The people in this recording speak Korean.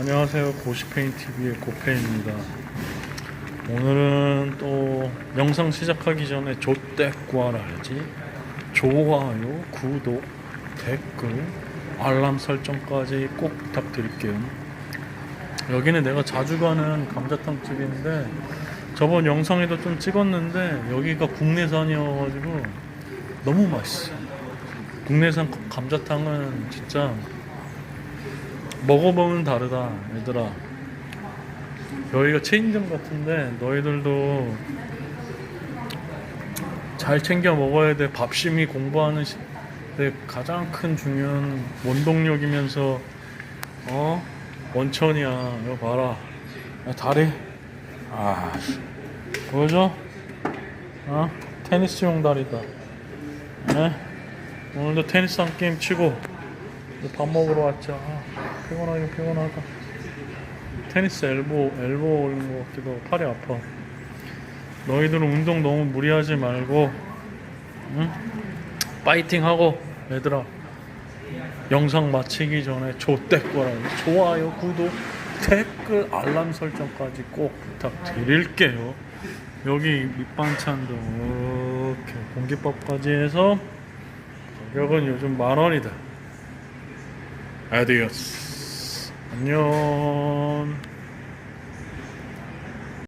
안녕하세요 고시페인 TV의 고페입니다. 오늘은 또 영상 시작하기 전에 조떼꾸알알지 좋아요, 구독, 댓글, 알람 설정까지 꼭 부탁드릴게요. 여기는 내가 자주 가는 감자탕 집인데 저번 영상에도 좀 찍었는데 여기가 국내산이어가지고 너무 맛있어. 국내산 감자탕은 진짜 먹어보면 다르다 얘들아. 여기가 체인점 같은데 너희들도 잘 챙겨 먹어야 돼. 밥심이 공부하는 시- 데 가장 큰 중요한 원동력이면서 어? 원천이야. 이거 봐라. 야, 다리. 아 보여줘? 어? 테니스용 다리다. 네? 오늘도 테니스 한 게임 치고 밥 먹으러 왔죠. 아, 피곤하긴 피곤하다. 테니스 엘보 엘보 올린 것 같기도 하고 팔이 아파. 너희들은 운동 너무 무리하지 말고, 응? 파이팅 하고 얘들아. 영상 마치기 전에 조댓거라 좋아요, 구독, 댓글, 알람 설정까지 꼭 부탁드릴게요. 여기 밑반찬도 이렇게 공기밥까지 해서 가격은 요즘 만 원이다. 아디오스. 안녕.